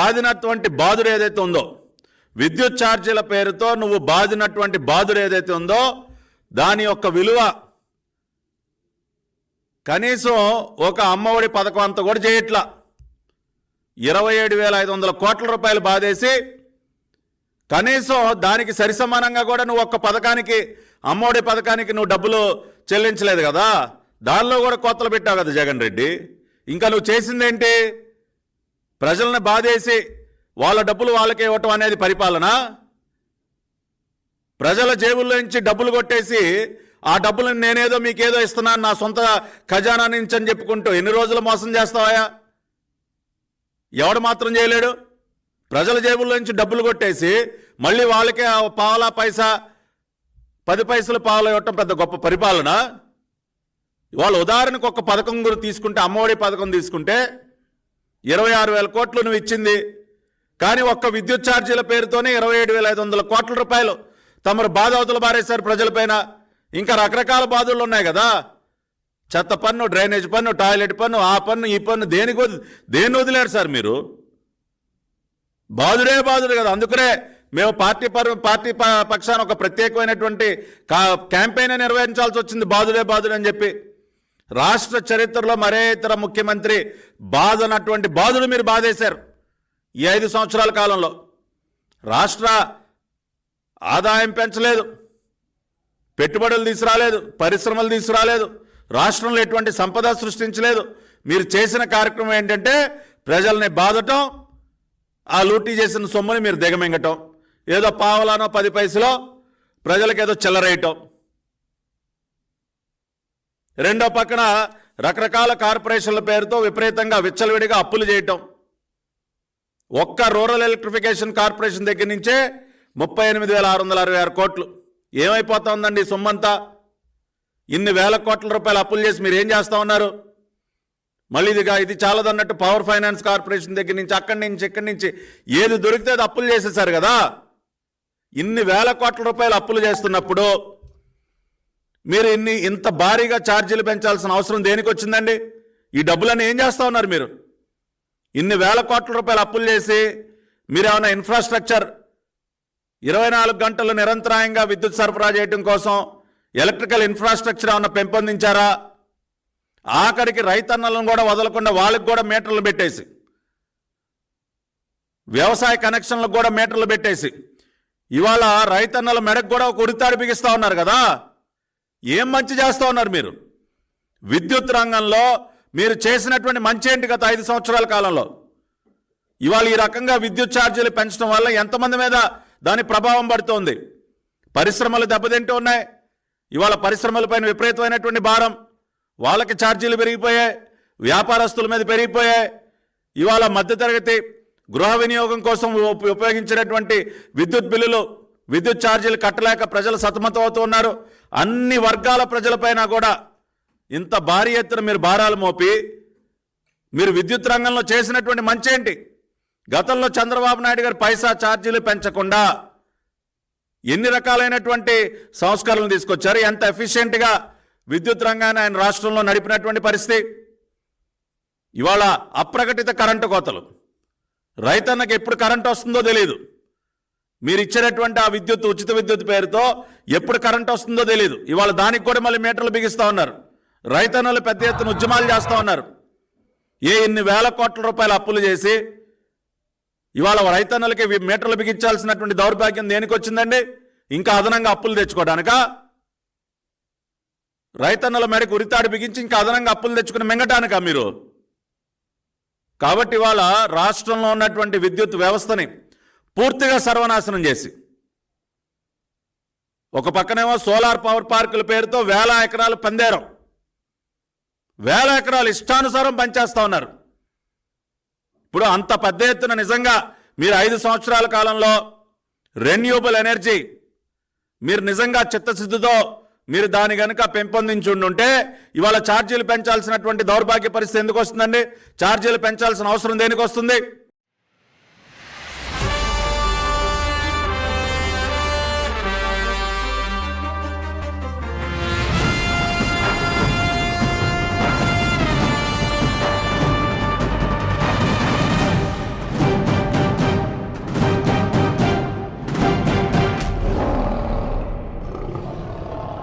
బాధినటువంటి బాధుడు ఏదైతే ఉందో విద్యుత్ ఛార్జీల పేరుతో నువ్వు బాధినటువంటి బాధుడు ఏదైతే ఉందో దాని యొక్క విలువ కనీసం ఒక అమ్మఒడి పథకం అంత కూడా చేయట్లా. ఇరవై ఏడు వేల ఐదు వందల కోట్ల రూపాయలు బాధేసి కనీసం దానికి సరిసమానంగా కూడా నువ్వు ఒక్క పథకానికి అమ్మఒడి పథకానికి నువ్వు డబ్బులు చెల్లించలేదు కదా. దానిలో కూడా కోతలు పెట్టావు కదా జగన్ రెడ్డి. ఇంకా నువ్వు చేసిందేంటి? ప్రజల్ని బాధేసి వాళ్ళ డబ్బులు వాళ్ళకే ఇవ్వటం అనేది పరిపాలన. ప్రజల జేబుల్లోంచి డబ్బులు కొట్టేసి ఆ డబ్బులను నేనేదో మీకేదో ఇస్తున్నాను నా సొంత ఖజానా నుంచి అని చెప్పుకుంటూ ఎన్ని రోజులు మోసం చేస్తావా ఎవడు మాత్రం చేయలేడు. ప్రజల జేబుల్లో నుంచి డబ్బులు కొట్టేసి మళ్ళీ వాళ్ళకే ఆ పావలా పైసా పది పైసలు పావలా ఇవ్వటం పెద్ద గొప్ప పరిపాలన. వాళ్ళ ఉదాహరణకు ఒక పథకం గురి తీసుకుంటే అమ్మఒడి పథకం తీసుకుంటే ఇరవై ఆరు వేల కోట్లు నువ్వు ఇచ్చింది. కానీ ఒక్క విద్యుత్ ఛార్జీల పేరుతోనే ఇరవై ఏడు వేల ఐదు వందల కోట్ల రూపాయలు తమరు బాధ అవతల బారేశారు ప్రజలపైన. ఇంకా రకరకాల బాధలు ఉన్నాయి కదా. చెత్త పన్ను డ్రైనేజ్ పన్ను టాయిలెట్ పన్ను ఆ పన్ను ఈ పన్ను దేనికి దేన్ని వదిలేరు సార్ మీరు? బాధుడే బాధుడు కదా. అందుకనే మేము పార్టీ పర్ పార్టీ ప- పక్షాన ఒక ప్రత్యేకమైనటువంటి కా- క్యాంపెయిన్ నిర్వహించాల్సి వచ్చింది. బాధుడే బాధుడు అని చెప్పి. రాష్ట్ర చరిత్రలో మరే ఇతర ముఖ్యమంత్రి బాధనటువంటి బాధుడు మీరు బాధేశారు ఈ ఐదు సంవత్సరాల కాలంలో. రాష్ట్ర ఆదాయం పెంచలేదు పెట్టుబడులు తీసుకురాలేదు పరిశ్రమలు తీసుకురాలేదు రాష్ట్రంలో ఎటువంటి సంపద సృష్టించలేదు. మీరు చేసిన కార్యక్రమం ఏంటంటే ప్రజల్ని బాధటం ఆ లూటీ చేసిన సొమ్ముని మీరు దిగమింగటం ఏదో పావలానో పది పైసలో ప్రజలకు ఏదో చిల్లరేయటం రెండో పక్కన రకరకాల కార్పొరేషన్ల పేరుతో విపరీతంగా విచ్చలవిడిగా అప్పులు చేయటం. ఒక్క రూరల్ ఎలక్ట్రిఫికేషన్ కార్పొరేషన్ దగ్గర నుంచే ముప్పై ఎనిమిది వేల ఆరు వందల అరవై ఆరు కోట్లు. ఏమైపోతా ఉందండి సొమ్మంతా? ఇన్ని వేల కోట్ల రూపాయలు అప్పులు చేసి మీరు ఏం చేస్తా ఉన్నారు? మళ్ళీ ఇదిగా ఇది చాలదన్నట్టు పవర్ ఫైనాన్స్ కార్పొరేషన్ దగ్గర నుంచి అక్కడి నుంచి ఇక్కడి నుంచి ఏది దొరికితే అది అప్పులు చేసేసారు కదా. ఇన్ని వేల కోట్ల రూపాయలు అప్పులు చేస్తున్నప్పుడు మీరు ఇన్ని ఇంత భారీగా ఛార్జీలు పెంచాల్సిన అవసరం దేనికి వచ్చిందండి? ఈ డబ్బులన్నీ ఏం చేస్తూ ఉన్నారు మీరు? ఇన్ని వేల కోట్ల రూపాయలు అప్పులు చేసి మీరు ఏమైనా ఇన్ఫ్రాస్ట్రక్చర్ ఇరవై నాలుగు గంటలు నిరంతరాయంగా విద్యుత్ సరఫరా చేయడం కోసం ఎలక్ట్రికల్ ఇన్ఫ్రాస్ట్రక్చర్ ఏమైనా పెంపొందించారా? ఆఖరికి రైతన్నలను కూడా వదలకుండా వాళ్ళకి కూడా మీటర్లు పెట్టేసి వ్యవసాయ కనెక్షన్లకు కూడా మీటర్లు పెట్టేసి ఇవాళ రైతన్నల మెడకు కూడా ఒక ఉడితాడు బిగిస్తూ ఉన్నారు కదా? ఏం మంచి చేస్తూ ఉన్నారు మీరు? విద్యుత్ రంగంలో మీరు చేసినటువంటి మంచి ఏంటి గత ఐదు సంవత్సరాల కాలంలో? ఇవాళ ఈ రకంగా విద్యుత్ ఛార్జీలు పెంచడం వల్ల ఎంతమంది మీద దాని ప్రభావం పడుతోంది? పరిశ్రమలు దెబ్బతింటూ ఉన్నాయి. ఇవాళ పరిశ్రమలపైన విపరీతమైనటువంటి భారం. వాళ్ళకి ఛార్జీలు పెరిగిపోయాయి. వ్యాపారస్తుల మీద పెరిగిపోయాయి. ఇవాళ మధ్యతరగతి గృహ వినియోగం కోసం ఉపయోగించినటువంటి విద్యుత్ బిల్లులు విద్యుత్ ఛార్జీలు కట్టలేక ప్రజలు సతమతం అన్ని వర్గాల ప్రజలపైన కూడా ఇంత భారీ ఎత్తున మీరు భారాలు మోపి మీరు విద్యుత్ రంగంలో చేసినటువంటి మంచి ఏంటి? గతంలో చంద్రబాబు నాయుడు గారు పైసా ఛార్జీలు పెంచకుండా ఎన్ని రకాలైనటువంటి సంస్కరణలు తీసుకొచ్చారు? ఎంత ఎఫిషియెంట్గా విద్యుత్ రంగాన్ని ఆయన రాష్ట్రంలో నడిపినటువంటి పరిస్థితి? ఇవాళ అప్రకటిత కరెంటు కోతలు. రైతన్నకి ఎప్పుడు కరెంట్ వస్తుందో తెలియదు మీరు ఇచ్చినటువంటి ఆ విద్యుత్ ఉచిత విద్యుత్ పేరుతో ఎప్పుడు కరెంట్ వస్తుందో తెలియదు ఇవాళ దానికి కూడా మళ్ళీ మీటర్లు బిగిస్తూ ఉన్నారు. రైతన్నలు పెద్ద ఎత్తున ఉద్యమాలు చేస్తూ ఉన్నారు. ఏ ఇన్ని వేల కోట్ల రూపాయలు అప్పులు చేసి ఇవాళ రైతన్నలకి మీటర్లు బిగించాల్సినటువంటి దౌర్భాగ్యం దేనికి వచ్చిందండి? ఇంకా అదనంగా అప్పులు తెచ్చుకోవడానికా? రైతన్నల మేరకు ఉరితాడు బిగించి ఇంకా అదనంగా అప్పులు తెచ్చుకుని మింగటానిక మీరు? కాబట్టి ఇవాళ రాష్ట్రంలో ఉన్నటువంటి విద్యుత్ వ్యవస్థని పూర్తిగా సర్వనాశనం చేసి. ఒక పక్కనేమో సోలార్ పవర్ పార్కుల పేరుతో వేల ఎకరాలు పందేరం. వేల ఎకరాలు ఇష్టానుసారం పనిచేస్తూ ఉన్నారు. ఇప్పుడు అంత పెద్ద ఎత్తున నిజంగా మీరు ఐదు సంవత్సరాల కాలంలో రెన్యూబుల్ ఎనర్జీ మీరు నిజంగా చిత్తశుద్ధితో మీరు దాని కనుక పెంపొందించి ఉండుంటే ఇవాళ ఛార్జీలు పెంచాల్సినటువంటి దౌర్భాగ్య పరిస్థితి ఎందుకు వస్తుందండి? ఛార్జీలు పెంచాల్సిన అవసరం దేనికి వస్తుంది